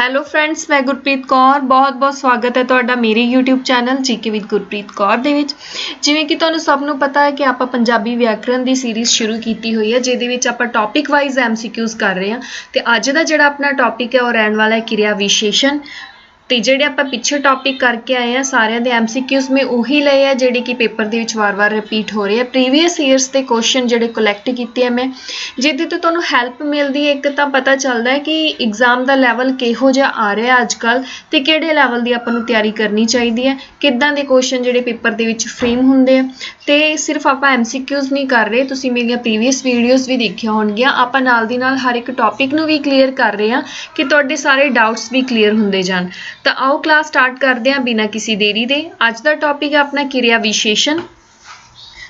Hello friends ਮੈਂ ਗੁਰਪ੍ਰੀਤ ਕੌਰ। ਬਹੁਤ-ਬਹੁਤ ਸਵਾਗਤ ਹੈ ਤੁਹਾਡਾ ਮੇਰੇ YouTube channel G K with Gurpreet Kaur ਦੇ ਵਿੱਚ। ਜਿਵੇਂ ਕਿ ਤੁਹਾਨੂੰ ਸਭ ਨੂੰ ਪਤਾ ਹੈ ਕਿ ਆਪਾਂ ਪੰਜਾਬੀ ਵਿਆਕਰਣ ਦੀ ਸੀਰੀਜ਼ ਸ਼ੁਰੂ ਕੀਤੀ ਹੋਈ ਹੈ, ਜਿਹਦੇ ਵਿੱਚ ਆਪਾਂ ਟੌਪਿਕ ਵਾਈਜ਼ MCQs ਕਰ ਰਹੇ ਹਾਂ। ਤੇ ਅੱਜ ਦਾ ਜਿਹੜਾ ਆਪਣਾ ਟੌਪਿਕ ਹੈ, ਉਹ ਰਹਿਣ ਵਾਲਾ ਹੈ ਕਿਰਿਆ ਵਿਸ਼ੇਸ਼ਣ। ਤੇ ਜਿਹੜੇ ਆਪਾਂ ਪਿੱਛੇ ਟੌਪਿਕ ਕਰਕੇ ਆਏ ਆ, ਸਾਰਿਆਂ ਦੇ ਐਮਸੀਕਿਊਜ਼ ਮੈਂ ਉਹੀ ਲਏ ਆ, ਜਿਹੜੇ ਕਿ ਪੇਪਰ ਦੇ ਵਿੱਚ ਵਾਰ-ਵਾਰ ਰਿਪੀਟ ਹੋ ਰਹੇ ਆ। ਪ੍ਰੀਵੀਅਸ ਇਅਰਸ ਦੇ ਕੁਐਸਚਨ ਜਿਹੜੇ ਕਲੈਕਟ ਕੀਤੇ ਆ ਮੈਂ, ਜਿਹਦੇ ਤੋਂ ਤੁਹਾਨੂੰ ਹੈਲਪ ਮਿਲਦੀ ਹੈ ਇੱਕ ਤਾਂ ਪਤਾ ਚੱਲਦਾ ਹੈ ਕਿ ਐਗਜ਼ਾਮ ਦਾ ਲੈਵਲ ਕਿਹੋ ਜਿਹਾ ਆ ਰਿਹਾ ਅੱਜ ਕੱਲ ਤੇ ਕਿਹੜੇ ਲੈਵਲ ਦੀ ਆਪਾਂ ਨੂੰ ਤਿਆਰੀ ਕਰਨੀ ਚਾਹੀਦੀ ਹੈ, ਕਿੱਦਾਂ ਦੇ ਕੁਐਸਚਨ ਜਿਹੜੇ ਪੇਪਰ ਦੇ ਵਿੱਚ ਫਰੇਮ ਹੁੰਦੇ ਆ। ਤੇ ਸਿਰਫ ਆਪਾਂ ਐਮਸੀਕਿਊਜ਼ ਨਹੀਂ ਕਰ ਰਹੇ, ਤੁਸੀਂ ਮੇਰੀਆਂ ਪ੍ਰੀਵੀਅਸ ਵੀਡੀਓਜ਼ ਵੀ ਦੇਖੀਆਂ ਹੋਣਗੀਆਂ। ਆਪਾਂ ਨਾਲ ਦੀ ਨਾਲ ਹਰ ਇੱਕ ਟੌਪਿਕ ਨੂੰ ਵੀ ਕਲੀਅਰ ਕਰ ਰਹੇ ਹਾਂ ਕਿ ਤੁਹਾਡੇ ਸਾਰੇ ਡਾਊਟਸ ਵੀ ਕਲੀਅਰ ਹੁੰਦੇ ਜਾਣ। ਤਾਂ ਆਓ ਕਲਾਸ ਸਟਾਰਟ ਕਰਦੇ ਹਾਂ ਬਿਨਾਂ ਕਿਸੇ ਦੇਰੀ ਦੇ। ਅੱਜ ਦਾ ਟੌਪਿਕ ਹੈ ਆਪਣਾ ਕਿਰਿਆ ਵਿਸ਼ੇਸ਼ਣ।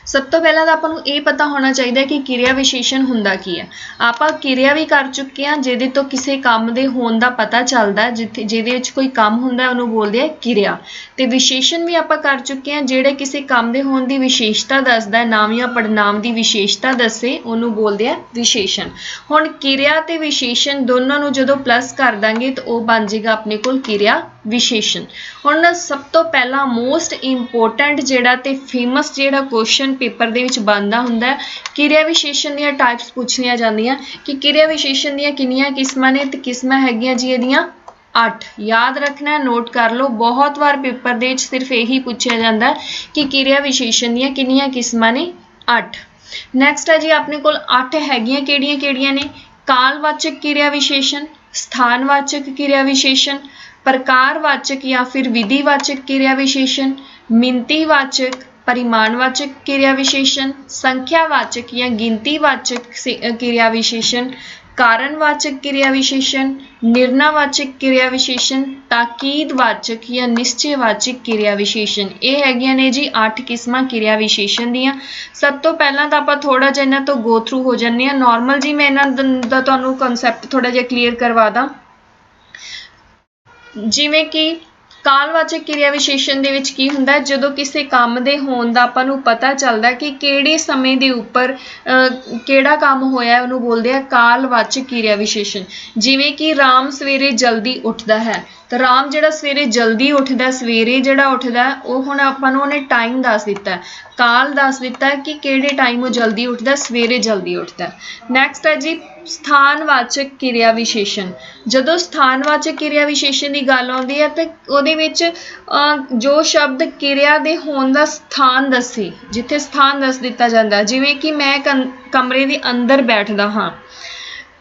ਸਭ ਤੋਂ ਪਹਿਲਾਂ ਤਾਂ ਆਪਾਂ ਨੂੰ ਇਹ ਪਤਾ ਹੋਣਾ ਚਾਹੀਦਾ ਹੈ ਕਿ ਕਿਰਿਆ ਵਿਸ਼ੇਸ਼ਣ ਹੁੰਦਾ ਕੀ ਹੈ। ਆਪਾਂ ਕਿਰਿਆ ਵੀ ਕਰ ਚੁੱਕੇ ਹਾਂ, ਜਿਹਦੇ ਤੋਂ ਕਿਸੇ ਕੰਮ ਦੇ ਹੋਣ ਦਾ ਪਤਾ ਚੱਲਦਾ ਜਿੱਥੇ, ਜਿਹਦੇ ਵਿੱਚ ਕੋਈ ਕੰਮ ਹੁੰਦਾ ਉਹਨੂੰ ਬੋਲਦੇ ਆ ਕਿਰਿਆ। ਤੇ ਵਿਸ਼ੇਸ਼ਣ ਵੀ ਆਪਾਂ ਕਰ ਚੁੱਕੇ ਹਾਂ, ਜਿਹੜੇ ਕਿਸੇ ਕੰਮ ਦੇ ਹੋਣ ਦੀ ਵਿਸ਼ੇਸ਼ਤਾ ਦੱਸਦਾ ਹੈ, ਨਾਮ ਜਾਂ ਪੜਨਾਮ ਦੀ ਵਿਸ਼ੇਸ਼ਤਾ ਦੱਸੇ, ਉਹਨੂੰ ਬੋਲਦੇ ਆ ਵਿਸ਼ੇਸ਼ਣ। ਹੁਣ ਕਿਰਿਆ ਤੇ ਵਿਸ਼ੇਸ਼ਣ ਦੋਨਾਂ ਨੂੰ ਜਦੋਂ ਪਲੱਸ ਕਰ ਦਾਂਗੇ, ਤਾਂ ਉਹ ਬਣ ਜਾਏਗਾ ਆਪਣੇ ਕੋਲ ਕਿਰਿਆ ਵਿਸ਼ੇਸ਼ਣ। ਹੁਣ ਸਭ ਤੋਂ ਪਹਿਲਾਂ ਮੋਸਟ ਇੰਪੋਰਟੈਂਟ ਜਿਹੜਾ ਤੇ ਫੇਮਸ ਜਿਹੜਾ ਕੁਐਸਚਨ ਪੇਪਰ ਦੇ ਵਿੱਚ ਬਣਦਾ ਹੁੰਦਾ ਹੈ, ਕਿਰਿਆ ਵਿਸ਼ੇਸ਼ਣ ਦੀਆਂ ਟਾਈਪਸ ਪੁੱਛੀਆਂ ਜਾਂਦੀਆਂ ਕਿ ਕਿਰਿਆ ਵਿਸ਼ੇਸ਼ਣ ਦੀਆਂ ਕਿੰਨੀਆਂ ਕਿਸਮਾਂ ਨੇ ਤੇ ਕਿਸਮਾਂ ਹੈਗੀਆਂ ਜੀ ਇਹਦੀਆਂ 8 ਯਾਦ ਰੱਖਣਾ ਨੋਟ ਕਰ ਲਓ, ਬਹੁਤ ਵਾਰ ਪੇਪਰ ਦੇ ਵਿੱਚ ਸਿਰਫ ਇਹੀ ਪੁੱਛਿਆ ਜਾਂਦਾ ਕਿ ਕਿਰਿਆ ਵਿਸ਼ੇਸ਼ਣ ਦੀਆਂ ਕਿੰਨੀਆਂ ਕਿਸਮਾਂ ਨੇ 8 ਨੈਕਸਟ ਹੈ ਜੀ, ਆਪਣੇ ਕੋਲ 8 ਹੈਗੀਆਂ ਕਿਹੜੀਆਂ ਕਿਹੜੀਆਂ ਨੇ? ਕਾਲਵਾਚਕ ਕਿਰਿਆ ਵਿਸ਼ੇਸ਼ਣ, ਸਥਾਨਵਾਚਕ ਕਿਰਿਆ ਵਿਸ਼ੇਸ਼ਣ ਪ੍ਰਕਾਰਵਾਚਕ ਜਾਂ ਫਿਰ ਵਿਧੀਵਾਚਕ ਕਿਰਿਆ ਵਿਸ਼ੇਸ਼ਣ ਮਿਣਤੀਵਾਚਕ ਪਰਿਮਾਣਵਾਚਕ ਕਿਰਿਆ ਵਿਸ਼ੇਸ਼ਣ ਸੰਖਿਆਵਾਚਕ ਜਾਂ ਗਿਣਤੀਵਾਚਕ ਕਿਰਿਆ ਵਿਸ਼ੇਸ਼ਣ ਕਾਰਨਵਾਚਕ ਕਿਰਿਆ ਵਿਸ਼ੇਸ਼ਣ ਨਿਰਣਾਵਾਚਕ ਕਿਰਿਆ ਵਿਸ਼ੇਸ਼ਣ ਤਾਕੀਦਵਾਚਕ ਜਾਂ ਨਿਸ਼ਚੈਵਾਚਕ ਕਿਰਿਆ ਵਿਸ਼ੇਸ਼ਣ ਇਹ ਹੈਗੀਆਂ ਨੇ ਜੀ 8 ਕਿਸਮਾਂ ਕਿਰਿਆ ਵਿਸ਼ੇਸ਼ਣ ਦੀਆਂ। ਸਭ ਤੋਂ ਪਹਿਲਾਂ ਤਾਂ ਆਪਾਂ ਥੋੜਾ ਜਿਹਾ ਇਹਨਾਂ ਤੋਂ ਗੋ ਥਰੂ ਹੋ ਜੰਨੇ ਆ ਨਾਰਮਲ ਜੀ ਮੈਂ ਇਹਨਾਂ ਦਾ ਤੁਹਾਨੂੰ ਕਨਸੈਪਟ ਥੋੜਾ ਜਿਹਾ ਕਲੀਅਰ ਕਰਵਾ ਦਾਂ। ਜਿਵੇਂ ਕਿ ਕਾਲਵਾਚਕ ਕਿਰਿਆ ਵਿਸ਼ੇਸ਼ਣ ਦੇ ਵਿੱਚ ਕੀ ਹੁੰਦਾ ਜਦੋਂ ਕਿਸੇ ਕੰਮ ਦੇ ਹੋਣ ਦਾ ਆਪਾਂ ਨੂੰ ਪਤਾ ਚੱਲਦਾ ਕਿ ਕਿਹੜੇ ਸਮੇਂ ਦੇ ਉੱਪਰ ਕਿਹੜਾ ਕੰਮ ਹੋਇਆ ਉਹਨੂੰ ਬੋਲਦੇ ਆ ਕਾਲਵਾਚਕ ਕਿਰਿਆ ਵਿਸ਼ੇਸ਼ਣ। ਜਿਵੇਂ ਕਿ ਰਾਮ ਸਵੇਰੇ ਜਲਦੀ ਉੱਠਦਾ ਹੈ। ਤਾਂ ਰਾਮ ਜਿਹੜਾ ਸਵੇਰੇ ਜਲਦੀ ਉੱਠਦਾ, ਸਵੇਰੇ ਜਿਹੜਾ ਉੱਠਦਾ, ਉਹ ਹੁਣ ਆਪਾਂ ਨੂੰ ਉਹਨੇ ਟਾਈਮ ਦੱਸ ਦਿੱਤਾ ਕਾਲ ਦੱਸ ਦਿੱਤਾ ਕਿ ਕਿਹੜੇ ਟਾਈਮ ਉਹ ਜਲਦੀ ਉੱਠਦਾ, ਸਵੇਰੇ ਜਲਦੀ ਉੱਠਦਾ ਨੈਕਸਟ ਹੈ ਜੀ, ਸਥਾਨਵਾਚਕ ਕਿਰਿਆ ਵਿਸ਼ੇਸ਼ਣ। ਜਦੋਂ ਸਥਾਨਵਾਚਕ ਕਿਰਿਆ ਵਿਸ਼ੇਸ਼ਣ ਦੀ ਗੱਲ ਆਉਂਦੀ ਹੈ, ਤਾਂ ਉਹਦੇ ਵਿੱਚ ਜੋ ਸ਼ਬਦ ਕਿਰਿਆ ਦੇ ਹੋਣ ਦਾ ਸਥਾਨ ਦੱਸੇ, ਜਿੱਥੇ ਸਥਾਨ ਦੱਸ ਦਿੱਤਾ ਜਾਂਦਾ ਜਿਵੇਂ ਕਿ ਮੈਂ ਕਮਰੇ ਦੇ ਅੰਦਰ ਬੈਠਦਾ ਹਾਂ।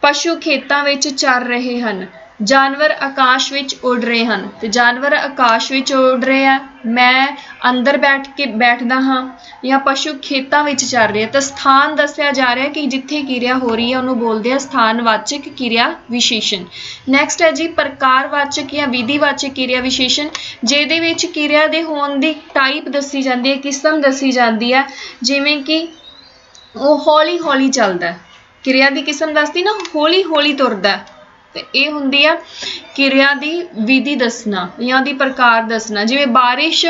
ਪਸ਼ੂ ਖੇਤਾਂ ਵਿੱਚ ਚਰ ਰਹੇ ਹਨ। ਜਾਨਵਰ ਆਕਾਸ਼ ਵਿੱਚ ਉੱਡ ਰਹੇ ਹਨ। ਤੇ ਜਾਨਵਰ ਆਕਾਸ਼ ਵਿੱਚ ਉੱਡ ਰਹੇ ਆ। ਮੈਂ ਅੰਦਰ ਬੈਠ ਕੇ ਬੈਠਦਾ ਹਾਂ ਜਾਂ ਪਸ਼ੂ ਖੇਤਾਂ ਵਿੱਚ ਚੱਲ ਰਿਹਾ ਤਾਂ ਸਥਾਨ ਦੱਸਿਆ ਜਾ ਰਿਹਾ ਕਿ ਜਿੱਥੇ ਕਿਰਿਆ ਹੋ ਰਹੀ ਹੈ ਉਹਨੂੰ ਬੋਲਦੇ ਆ ਸਥਾਨਵਾਚਕ ਕਿਰਿਆ ਵਿਸ਼ੇਸ਼ਣ। ਨੈਕਸਟ ਹੈ ਜੀ, ਪ੍ਰਕਾਰਵਾਚਕ ਜਾਂ ਵਿਧੀਵਾਚਕ ਕਿਰਿਆ ਵਿਸ਼ੇਸ਼ਣ, ਜਿਹਦੇ ਵਿੱਚ ਕਿਰਿਆ ਦੇ ਹੋਣ ਦੀ ਟਾਈਪ ਦੱਸੀ ਜਾਂਦੀ ਹੈ, ਕਿਸਮ ਦੱਸੀ ਜਾਂਦੀ ਹੈ। ਜਿਵੇਂ ਕਿ ਉਹ ਹੌਲੀ ਹੌਲੀ ਚੱਲਦਾ ਕਿਰਿਆ ਦੀ ਕਿਸਮ ਦੱਸਦੀ ਨਾ ਹੌਲੀ ਹੌਲੀ ਤੁਰਦਾ ਤੇ ਇਹ ਹੁੰਦੀ ਆ ਕਿਰਿਆ ਦੀ ਵਿਧੀ ਦੱਸਣਾ, ਜਾਂ ਦੀ ਪ੍ਰਕਾਰ ਦੱਸਣਾ। ਜਿਵੇਂ ਬਾਰਿਸ਼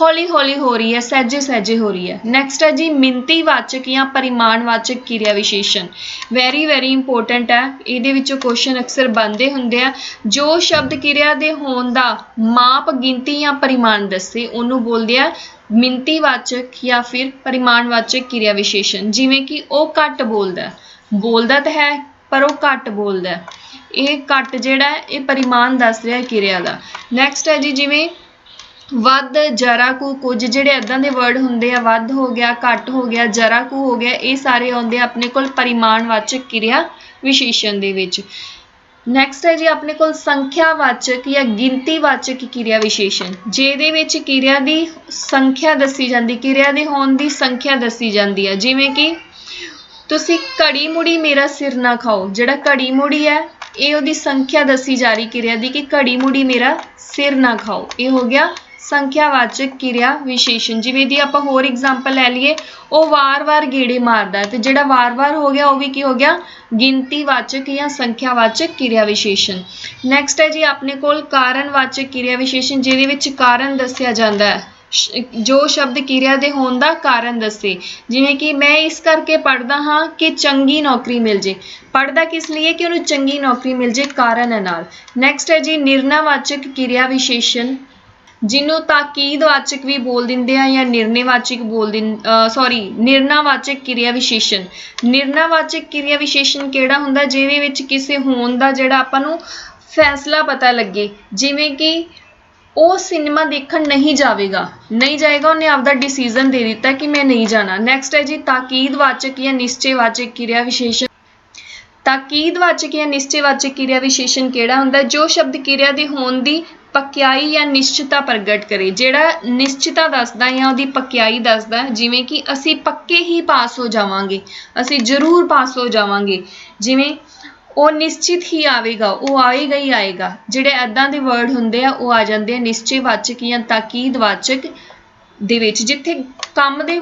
ਹੌਲੀ ਹੌਲੀ ਹੋ ਰਹੀ ਹੈ, ਸਹਿਜੇ ਸਹਿਜੇ ਹੋ ਰਹੀ ਹੈ। ਨੈਕਸਟ ਹੈ ਜੀ, ਮਿੰਤੀਵਾਚਕ ਜਾਂ ਪਰਿਮਾਣਵਾਚਕ ਕਿਰਿਆ ਵਿਸ਼ੇਸ਼ਣ। ਵੈਰੀ ਵੈਰੀ ਇੰਪੋਰਟੈਂਟ ਹੈ ਇਹਦੇ ਵਿੱਚੋਂ ਕੁਐਸਚਨ ਅਕਸਰ ਬਣਦੇ ਹੁੰਦੇ ਆ। ਜੋ ਸ਼ਬਦ ਕਿਰਿਆ ਦੇ ਹੋਣ ਦਾ ਮਾਪ, ਗਿਣਤੀ ਜਾਂ ਪਰਿਮਾਣ ਦੱਸੇ, ਉਹਨੂੰ ਬੋਲਦੇ ਆ ਮਿੰਤੀਵਾਚਕ ਜਾਂ ਫਿਰ ਪਰਿਮਾਣਵਾਚਕ ਕਿਰਿਆ ਵਿਸ਼ੇਸ਼ਣ। ਜਿਵੇਂ ਕਿ ਉਹ ਘੱਟ ਬੋਲਦਾ। ਬੋਲਦਾ ਤਾਂ ਹੈ ਪਰ ਉਹ ਘੱਟ ਬੋਲਦਾ ਇਹ ਘੱਟ ਜਿਹੜਾ ਇਹ ਪਰਿਮਾਣ ਦੱਸ ਰਿਹਾ ਕਿਰਿਆ ਦਾ। ਨੈਕਸਟ ਹੈ ਜੀ, ਜਿਵੇਂ ਵੱਧ, ਜਰਾ, ਕੁ, ਕੁਝ ਜਿਹੜੇ ਇਦਾਂ ਦੇ ਵਰਡ ਹੁੰਦੇ ਆ, ਵੱਧ ਹੋ ਗਿਆ, ਘੱਟ ਹੋ ਗਿਆ, ਜਰਾ, ਕੁ ਹੋ ਗਿਆ, ਇਹ ਸਾਰੇ ਆਉਂਦੇ ਆ ਆਪਣੇ ਕੋਲ ਪਰਿਮਾਣਵਾਚਕ ਕਿਰਿਆ ਵਿਸ਼ੇਸ਼ਣ ਦੇ ਵਿੱਚ। ਨੈਕਸਟ ਹੈ ਜੀ, ਆਪਣੇ ਕੋਲ ਸੰਖਿਆਵਾਚਕ ਜਾਂ ਗਿਣਤੀਵਾਚਕ ਕਿਰਿਆ ਵਿਸ਼ੇਸ਼ਣ। ਜਿਹਦੇ ਵਿੱਚ ਕਿਰਿਆ ਦੀ ਸੰਖਿਆ ਦੱਸੀ ਜਾਂਦੀ, ਕਿਰਿਆ ਦੇ ਹੋਣ ਦੀ ਸੰਖਿਆ ਦੱਸੀ ਜਾਂਦੀ ਹੈ ਜਿਵੇਂ ਕਿ ਤੁਸੀਂ ਘੜੀ ਮੁੜੀ ਮੇਰਾ ਸਿਰ ਨਾ ਖਾਓ। ਜਿਹੜਾ ਘੜੀ ਮੁੜੀ ਹੈ, ਇਹ ਉਹਦੀ ਸੰਖਿਆ ਦੱਸੀ ਜਾ ਰਹੀ ਕਿਰਿਆ ਦੀ ਕਿ ਘੜੀ ਮੁੜੀ ਮੇਰਾ ਸਿਰ ਨਾ ਖਾਓ। ਇਹ ਹੋ ਗਿਆ ਸੰਖਿਆਵਾਚਕ ਕਿਰਿਆ ਵਿਸ਼ੇਸ਼ਣ। ਜਿਵੇਂ ਦੀ ਆਪਾਂ ਹੋਰ ਐਗਜ਼ਾਮਪਲ ਲੈ ਲਈਏ, ਉਹ ਵਾਰ-ਵਾਰ ਗੇੜੇ ਮਾਰਦਾ ਤੇ ਜਿਹੜਾ ਵਾਰ-ਵਾਰ ਹੋ ਗਿਆ, ਉਹ ਵੀ ਕੀ ਹੋ ਗਿਆ? ਗਿਣਤੀਵਾਚਕ ਜਾਂ ਸੰਖਿਆਵਾਚਕ ਕਿਰਿਆ ਵਿਸ਼ੇਸ਼ਣ। ਨੈਕਸਟ ਹੈ ਜੀ, ਆਪਣੇ ਕੋਲ ਕਾਰਨਵਾਚਕ ਕਿਰਿਆ ਵਿਸ਼ੇਸ਼ਣ, ਜਿਹਦੇ ਵਿੱਚ ਕਾਰਨ ਦੱਸਿਆ ਜਾਂਦਾ ਹੈ। ਜੋ ਸ਼ਬਦ ਕਿਰਿਆ ਦੇ ਹੋਣ ਦਾ ਕਾਰਨ ਦੱਸੇ। ਜਿਵੇਂ ਕਿ ਮੈਂ ਇਸ ਕਰਕੇ ਪੜ੍ਹਦਾ ਹਾਂ ਕਿ ਚੰਗੀ ਨੌਕਰੀ ਮਿਲ ਜੇ। ਪੜ੍ਹਦਾ ਕਿਸ ਲਈ ਕਿ ਉਹਨੂੰ ਚੰਗੀ ਨੌਕਰੀ ਮਿਲ ਜੇ ਕਾਰਨ ਹੈ ਨਾਲ। ਨੈਕਸਟ ਹੈ ਜੀ, ਨਿਰਣਾਵਾਚਕ ਕਿਰਿਆ ਵਿਸ਼ੇਸ਼ਣ। ਜਿਹਨੂੰ ਤਾਕੀਦਵਾਚਕ ਵੀ ਬੋਲ ਦਿੰਦੇ ਆ ਜਾਂ ਨਿਰਣੈਵਾਚਕ ਬੋਲ ਦਿੰ ਸੌਰੀ ਨਿਰਣਾਵਾਚਕ ਕਿਰਿਆ ਵਿਸ਼ੇਸ਼ਣ। ਨਿਰਣਾਵਾਚਕ ਕਿਰਿਆ ਵਿਸ਼ੇਸ਼ਣ ਕਿਹੜਾ ਹੁੰਦਾ? ਜਿਹਦੇ ਵਿੱਚ ਕਿਸੇ ਹੋਣ ਦਾ ਜਿਹੜਾ ਆਪਾਂ ਨੂੰ ਫੈਸਲਾ ਪਤਾ ਲੱਗੇ। ਜਿਵੇਂ ਕਿ ਉਹ ਸਿਨੇਮਾ ਦੇਖਣ ਨਹੀਂ ਜਾਵੇਗਾ। ਨਹੀਂ ਜਾਏਗਾ, ਉਹਨੇ ਆਪਦਾ ਡਿਸੀਜਨ ਦੇ ਦਿੱਤਾ ਕਿ ਮੈਂ ਨਹੀਂ ਜਾਣਾ। ਨੈਕਸਟ ਹੈ ਜੀ ਤਾਕੀਦਵਾਚਕ ਜਾਂ ਨਿਸ਼ਚੈਵਾਚਕ ਕਿਰਿਆ ਵਿਸ਼ੇਸ਼ਣ। ਤਾਕੀਦਵਾਚਕ ਜਾਂ ਨਿਸ਼ਚੈਵਾਚਕ ਕਿਰਿਆ ਵਿਸ਼ੇਸ਼ਣ ਕਿਹੜਾ ਹੁੰਦਾ? ਜੋ ਸ਼ਬਦ ਕਿਰਿਆ ਦੇ ਹੋਣ ਦੀ ਪਕਿਆਈ ਜਾਂ ਨਿਸ਼ਚਿਤਾ ਪ੍ਰਗਟ ਕਰੇ। ਜਿਹੜਾ ਨਿਸ਼ਚਿਤਾ ਦੱਸਦਾ ਜਾਂ ਉਹਦੀ ਪਕਿਆਈ ਦੱਸਦਾ, ਜਿਵੇਂ ਕਿ ਅਸੀਂ ਪੱਕੇ ਹੀ ਪਾਸ ਹੋ ਜਾਵਾਂਗੇ। ਅਸੀਂ ਜ਼ਰੂਰ ਪਾਸ ਹੋ ਜਾਵਾਂਗੇ। ਜਿਵੇਂ ਉਹ ਨਿਸ਼ਚਿਤ ਹੀ ਆਵੇਗਾ, ਉਹ ਆਏਗਾ ਹੀ ਆਏਗਾ। ਜਿਹੜੇ ਐਦਾਂ ਦੇ ਵਰਡ ਹੁੰਦੇ ਆ, ਉਹ ਆ ਜਾਂਦੇ ਆ ਨਿਸ਼ਚੈਵਾਚਕ ਜਾਂ ਤਾਕੀਦਵਾਚਕ ਦੇ ਵਿੱਚ, ਜਿੱਥੇ ਕੰਮ ਦੇ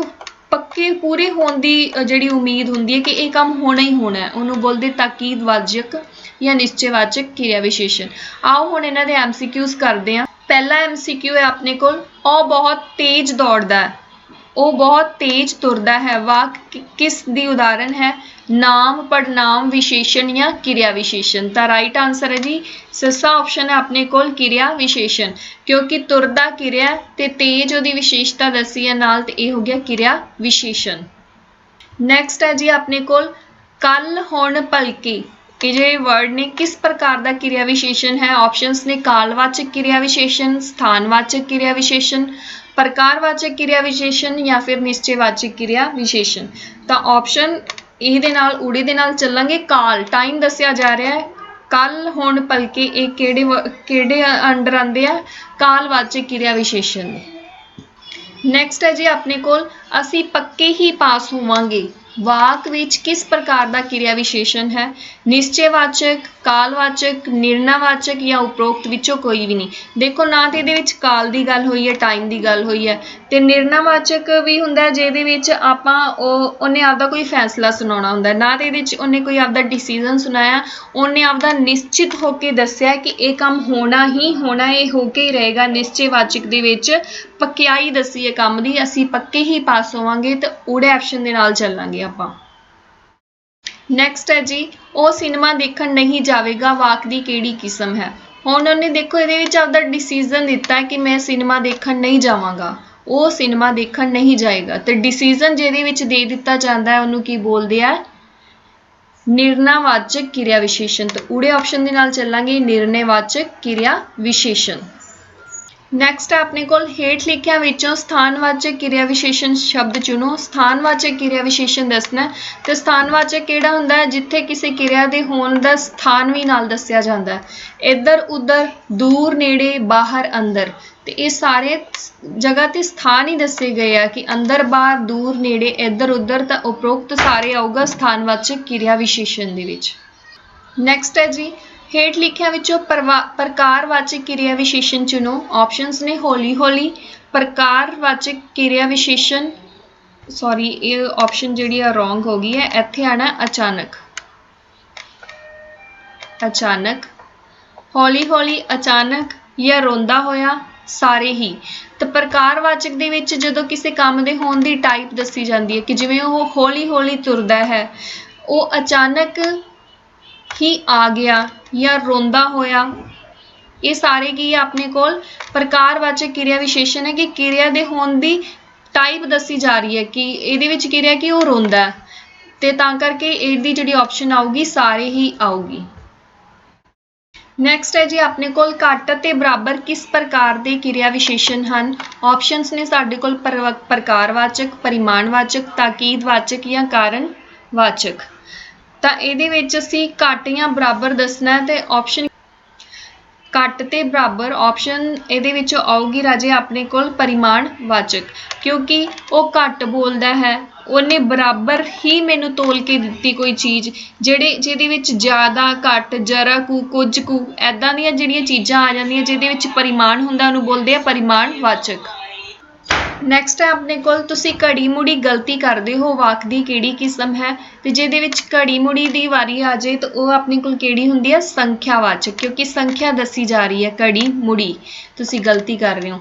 ਪੱਕੇ ਪੂਰੇ ਹੋਣ ਦੀ ਜਿਹੜੀ ਉਮੀਦ ਹੁੰਦੀ ਹੈ ਕਿ ਇਹ ਕੰਮ ਹੋਣਾ ਹੀ ਹੋਣਾ ਹੈ। ਉਹਨੂੰ ਬੋਲਦੇ ਤਾਕੀਦਵਾਚਕ ਜਾਂ ਨਿਸ਼ਚੈਵਾਚਕ ਕਿਰਿਆ ਵਿਸ਼ੇਸ਼ਣ। ਆਓ ਹੁਣ ਇਹਨਾਂ ਦੇ ਐਮਸੀਕਿਊਜ਼ ਕਰਦੇ ਹਾਂ। ਪਹਿਲਾ ਐਮਸੀਕਿਊ ਹੈ ਆਪਣੇ ਕੋਲ। ਉਹ ਬਹੁਤ ਤੇਜ਼ ਦੌੜਦਾ ਹੈ। ਉਹ ਬਹੁਤ ਤੇਜ਼ ਤੁਰਦਾ ਹੈ। ਵਾਕ ਕਿਸ ਦੀ ਉਦਾਹਰਨ ਹੈ? ਨਾਮ ਪੜਨਾਮ ਵਿਸ਼ੇਸ਼ਣ ਜਾਂ ਕਿਰਿਆ ਵਿਸ਼ੇਸ਼ਣ। ਤਾਂ ਰਾਈਟ ਆਨਸਰ ਹੈ ਜੀ, ਸੱਸਾ ਆਪਸ਼ਨ ਹੈ ਆਪਣੇ ਕੋਲ ਕਿਰਿਆ ਵਿਸ਼ੇਸ਼ਣ। ਕਿਉਂਕਿ ਤੁਰਦਾ ਕਿਰਿਆ ਤੇ ਤੇਜ਼ ਉਹਦੀ ਵਿਸ਼ੇਸ਼ਤਾ ਦੱਸੀ ਹੈ, ਨਾਲ ਤੇ ਇਹ ਹੋ ਗਿਆ ਕਿਰਿਆ ਵਿਸ਼ੇਸ਼ਣ। ਨੈਕਸਟ ਹੈ ਜੀ, ਆਪਣੇ ਕੋਲ ਕੱਲ ਹੁਣ ਭਲਕੇ। ਕਿ ਜਿਹੜੇ ਵਰਡ ਨੇ ਕਿਸ ਪ੍ਰਕਾਰ ਦਾ ਕਿਰਿਆ ਵਿਸ਼ੇਸ਼ਣ ਹੈ? ਆਪਸ਼ਨਸ ਨੇ ਕਾਲਵਾਚਕ ਕਿਰਿਆ ਵਿਸ਼ੇਸ਼ਣ ਸਥਾਨਵਾਚਕ ਕਿਰਿਆ ਵਿਸ਼ੇਸ਼ਣ ਪ੍ਰਕਾਰਵਾਚਕ ਕਿਰਿਆ ਵਿਸ਼ੇਸ਼ਣ ਜਾਂ ਫਿਰ ਨਿਸ਼ਚੈਵਾਚਕ ਕਿਰਿਆ ਵਿਸ਼ੇਸ਼ਣ ਤਾਂ ਆਪਸ਼ਨ ਇਹਦੇ ਨਾਲ, ਊੜੇ ਦੇ ਨਾਲ ਚੱਲਾਂਗੇ। ਕਾਲ ਟਾਈਮ ਦੱਸਿਆ ਜਾ ਰਿਹਾ ਹੈ। ਕੱਲ, ਹੁਣ, ਭਲਕੇ ਇਹ ਕਿਹੜੇ ਵ- ਕਿਹੜੇ ਅੰਡਰ ਆਉਂਦੇ ਆ? ਕਾਲਵਾਚਕ ਕਿਰਿਆ ਵਿਸ਼ੇਸ਼ਣ ਨੈਕਸਟ ਹੈ ਜੀ ਆਪਣੇ ਕੋਲ, ਅਸੀਂ ਪੱਕੇ ਹੀ ਪਾਸ ਹੋਵਾਂਗੇ। ਵਾਕ ਵਿੱਚ ਕਿਸ ਪ੍ਰਕਾਰ ਦਾ ਕਿਰਿਆ ਵਿਸ਼ੇਸ਼ਣ ਹੈ? ਨਿਸ਼ਚੈਵਾਚਕ, ਕਾਲਵਾਚਕ, ਨਿਰਣਾਵਾਚਕ ਜਾਂ ਉਪਰੋਕਤ ਵਿੱਚੋਂ ਕੋਈ ਵੀ ਨਹੀਂ। ਦੇਖੋ, ਨਾ ਤੇ ਇਹਦੇ ਵਿੱਚ ਕਾਲ ਦੀ ਗੱਲ ਹੋਈ ਹੈ, ਟਾਈਮ ਦੀ ਗੱਲ ਹੋਈ ਹੈ। ਤੇ ਨਿਰਣਾਵਾਚਕ ਵੀ ਹੁੰਦਾ ਜਿਹਦੇ ਵਿੱਚ ਆਪਾਂ ਉਹ, ਉਹਨੇ ਆਪਦਾ ਕੋਈ ਫੈਸਲਾ ਸੁਣਾਉਣਾ ਹੁੰਦਾ ਨਾ ਤੇ ਇਹਦੇ ਵਿੱਚ ਉਹਨੇ ਕੋਈ ਆਪਦਾ ਡਿਸੀਜਨ ਸੁਣਾਇਆ, ਉਹਨੇ ਆਪਦਾ ਨਿਸ਼ਚਿਤ ਹੋ ਕੇ ਦੱਸਿਆ ਕਿ ਇਹ ਕੰਮ ਹੋਣਾ ਹੀ ਹੋਣਾ, ਇਹ ਹੋ ਕੇ ਹੀ ਰਹੇਗਾ ਨਿਸ਼ਚੈਵਾਚਕ ਦੇ ਵਿੱਚ। ਪੱਕਿਆਈ ਦੱਸੀ ਹੈ ਕੰਮ ਦੀ, ਅਸੀਂ ਪੱਕੇ ਹੀ ਪਾਸ ਹੋਵਾਂਗੇ ਤੇ ਊੜੇ ਆਪਸ਼ਨ ਦੇ ਨਾਲ ਚੱਲਾਂਗੇ ਆਪਾਂ। ਨੈਕਸਟ ਹੈ ਜੀ, ਉਹ ਸਿਨੇਮਾ ਦੇਖਣ ਨਹੀਂ ਜਾਵੇਗਾ, ਵਾਕ ਦੀ ਕਿਹੜੀ ਕਿਸਮ ਹੈ? ਹੁਣ ਉਹਨੇ ਦੇਖੋ, ਇਹਦੇ ਵਿੱਚ ਆਪਦਾ ਡਿਸੀਜਨ ਦਿੱਤਾ ਕਿ ਮੈਂ ਸਿਨੇਮਾ ਦੇਖਣ ਨਹੀਂ ਜਾਵਾਂਗਾ। ਉਹ ਸਿਨੇਮਾ ਦੇਖਣ ਨਹੀਂ ਜਾਏਗਾ। ਤੇ ਡਿਸੀਜਨ ਜਿਹਦੇ ਵਿੱਚ ਦੇ ਦਿੱਤਾ ਜਾਂਦਾ ਹੈ, ਉਹਨੂੰ ਕੀ ਬੋਲਦੇ ਆ? ਨਿਰਣਾਵਾਚਕ ਕਿਰਿਆ ਵਿਸ਼ੇਸ਼ਣ। ਤਾਂ ਉੜੇ ਆਪਸ਼ਨ ਦੇ ਨਾਲ ਚੱਲਾਂਗੇ, ਨਿਰਣੈਵਾਚਕ ਕਿਰਿਆ ਵਿਸ਼ੇਸ਼ਣ। ਨੈਕਸਟ ਆਪਣੇ ਕੋਲ ਹੇਠ ਲਿਖਿਆਂ ਵਿੱਚੋਂ ਸਥਾਨਵਾਚਕ ਕਿਰਿਆ ਵਿਸ਼ੇਸ਼ਣ ਸ਼ਬਦ ਚੁਣੋ। ਸਥਾਨਵਾਚਕ ਕਿਰਿਆ ਵਿਸ਼ੇਸ਼ਣ ਦੱਸਣਾ ਹੈ। ਤੇ ਸਥਾਨਵਾਚਕ ਕਿਹੜਾ ਹੁੰਦਾ ਹੈ? ਜਿੱਥੇ ਕਿਸੇ ਕਿਰਿਆ ਦੇ ਹੋਣ ਦਾ ਸਥਾਨ ਵੀ ਨਾਲ ਦੱਸਿਆ ਜਾਂਦਾ ਹੈ। ਇੱਧਰ, ਉੱਧਰ, ਦੂਰ, ਨੇੜੇ, ਬਾਹਰ, ਅੰਦਰ। ਤੇ ਇਹ ਸਾਰੇ ਜਗ੍ਹਾ ਤੇ ਸਥਾਨ ਹੀ ਦੱਸੇ ਗਏ ਆ ਕਿ ਅੰਦਰ, ਬਾਹਰ, ਦੂਰ, ਨੇੜੇ, ਇੱਧਰ, ਉੱਧਰ ਤਾਂ ਉਪਰੋਕਤ ਸਾਰੇ ਆਊਗਾ ਸਥਾਨਵਾਚਕ ਕਿਰਿਆ ਵਿਸ਼ੇਸ਼ਣ ਦੇ ਵਿੱਚ। ਨੈਕਸਟ ਹੈ ਜੀ। ਹੇਠ ਲਿਖਿਆ ਵਿੱਚੋਂ ਪਰਵਾ- ਪ੍ਰਕਾਰਵਾਚਕ ਕਿਰਿਆ ਵਿਸ਼ੇਸ਼ਣ ਚੁਣੋ। ਆਪਸ਼ਨਸ ਨੇ ਹੌਲੀ ਹੌਲੀ ਪ੍ਰਕਾਰਵਾਚਕ ਕਿਰਿਆ ਵਿਸ਼ੇਸ਼ਣ ਸੌਰੀ ਇਹ ਆਪਸ਼ਨ ਜਿਹੜੀ ਆ ਰੋਂਗ ਹੋ ਗਈ ਹੈ। ਇੱਥੇ ਆਣਾ ਅਚਾਨਕ। ਅਚਾਨਕ। ਹੌਲੀ ਹੌਲੀ ਅਚਾਨਕ ਜਾਂ ਰੋਂਦਾ ਹੋਇਆ ਸਾਰੇ ਹੀ। ਤੇ ਪ੍ਰਕਾਰਵਾਚਕ ਦੇ ਵਿੱਚ ਜਦੋਂ ਕਿਸੇ ਕੰਮ ਦੇ ਹੋਣ ਦੀ ਟਾਈਪ ਦੱਸੀ ਜਾਂਦੀ ਹੈ ਕਿ ਜਿਵੇਂ ਉਹ ਹੌਲੀ ਹੌਲੀ ਤੁਰਦਾ ਹੈ, ਉਹ ਅਚਾਨਕ ਹੀ ਆ ਗਿਆ। ਜਾਂ ਰੋਂਦਾ ਹੋਇਆ। ਇਹ ਸਾਰੇ ਕੀ ਆਪਣੇ ਕੋਲ? ਪ੍ਰਕਾਰਵਾਚਕ ਕਿਰਿਆ ਵਿਸ਼ੇਸ਼ਣ ਹੈ ਕਿ ਕਿਰਿਆ ਦੇ ਹੋਣ ਦੀ ਟਾਈਪ ਦੱਸੀ ਜਾ ਰਹੀ ਹੈ ਕਿ ਇਹਦੇ ਵਿੱਚ ਕਿਰਿਆ ਕਿ ਉਹ ਰੋਂਦਾ ਹੈ। ਤੇ ਤਾਂ ਕਰਕੇ ਇਹਦੀ ਜਿਹੜੀ ਆਪਸ਼ਨ ਆਊਗੀ, ਸਾਰੇ ਹੀ ਆਊਗੀ। ਨੈਕਸਟ ਹੈ ਜੀ, ਆਪਣੇ ਕੋਲ ਘੱਟ ਅਤੇ ਬਰਾਬਰ ਕਿਸ ਪ੍ਰਕਾਰ ਦੇ ਕਿਰਿਆ ਵਿਸ਼ੇਸ਼ਣ ਹਨ? ਆਪਸ਼ਨਸ ਨੇ ਸਾਡੇ ਕੋਲ ਪ੍ਰਵ- ਪ੍ਰਕਾਰਵਾਚਕ ਪਰਿਮਾਣਵਾਚਕ ਤਾਕੀਦਵਾਚਕ ਜਾਂ ਕਾਰਨਵਾਚਕ ਤਾਂ ਇਹਦੇ ਵਿੱਚ ਅਸੀਂ ਘੱਟ ਜਾਂ ਬਰਾਬਰ ਦੱਸਣਾ ਹੈ ਤੇ ਆਪਸ਼ਨ ਘੱਟ ਤੇ ਬਰਾਬਰ ਆਪਸ਼ਨ ਇਹਦੇ ਵਿੱਚ ਆਊਗੀ ਰਾਜੇ ਆਪਣੇ ਕੋਲ ਪਰਿਮਾਣ ਵਾਚਕ, ਕਿਉਂਕਿ ਉਹ ਘੱਟ ਬੋਲਦਾ ਹੈ। ਉਹਨੇ ਬਰਾਬਰ ਹੀ ਮੈਨੂੰ ਤੋਲ ਕੇ ਦਿੱਤੀ ਕੋਈ ਚੀਜ਼, ਜਿਹੜੇ ਜਿਹਦੇ ਵਿੱਚ ਜ਼ਿਆਦਾ ਘੱਟ, ਜਰਾ ਕੁ, ਕੁਝ ਕੁ ਐਦਾਂ ਦੀਆਂ ਜਿਹੜੀਆਂ ਚੀਜ਼ਾਂ ਆ ਜਾਂਦੀਆਂ ਜਿਹਦੇ ਵਿੱਚ ਪਰਿਮਾਣ ਹੁੰਦਾ, ਉਹਨੂੰ ਬੋਲਦੇ ਆ ਪਰਿਮਾਣ ਵਾਚਕ। ਨੈਕਸਟ ਹੈ ਆਪਣੇ ਕੋਲ, ਤੁਸੀਂ ਘੜੀ ਮੁੜੀ ਗਲਤੀ ਕਰਦੇ ਹੋ, ਵਾਕ ਦੀ ਕਿਹੜੀ ਕਿਸਮ ਹੈ? ਤੇ ਜਿਹਦੇ ਵਿੱਚ ਘੜੀ ਮੁੜੀ ਦੀ ਵਾਰੀ ਆ ਜਾਏ, ਤਾਂ ਉਹ ਆਪਣੇ ਕੋਲ ਕਿਹੜੀ ਹੁੰਦੀ ਹੈ? ਸੰਖਿਆਵਾਚਕ, ਕਿਉਂਕਿ ਸੰਖਿਆ ਦੱਸੀ ਜਾ ਰਹੀ ਹੈ ਘੜੀ ਮੁੜੀ। ਤੁਸੀਂ ਗਲਤੀ ਕਰ ਰਹੇ ਹੋ।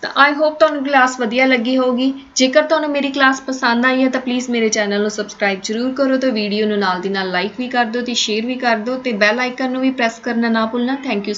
ਤਾਂ ਆਈ ਹੋਪ ਤੁਹਾਨੂੰ ਕਲਾਸ ਵਧੀਆ ਲੱਗੀ ਹੋਊਗੀ। ਜੇਕਰ ਤੁਹਾਨੂੰ ਮੇਰੀ ਕਲਾਸ ਪਸੰਦ ਆਈ ਹੈ, ਤਾਂ ਪਲੀਜ਼ ਮੇਰੇ ਚੈਨਲ ਨੂੰ ਸਬਸਕ੍ਰਾਈਬ ਜ਼ਰੂਰ ਕਰੋ ਤੇ ਵੀਡੀਓ ਨੂੰ ਨਾਲ ਦੀ ਨਾਲ ਲਾਈਕ ਵੀ ਕਰ ਦਿਓ ਤੇ ਸ਼ੇਅਰ ਵੀ ਕਰ ਦਿਓ ਤੇ ਬੈਲ ਆਈਕਨ ਨੂੰ ਵੀ ਪ੍ਰੈਸ ਕਰਨਾ ਨਾ ਭੁੱਲਣਾ। Thank you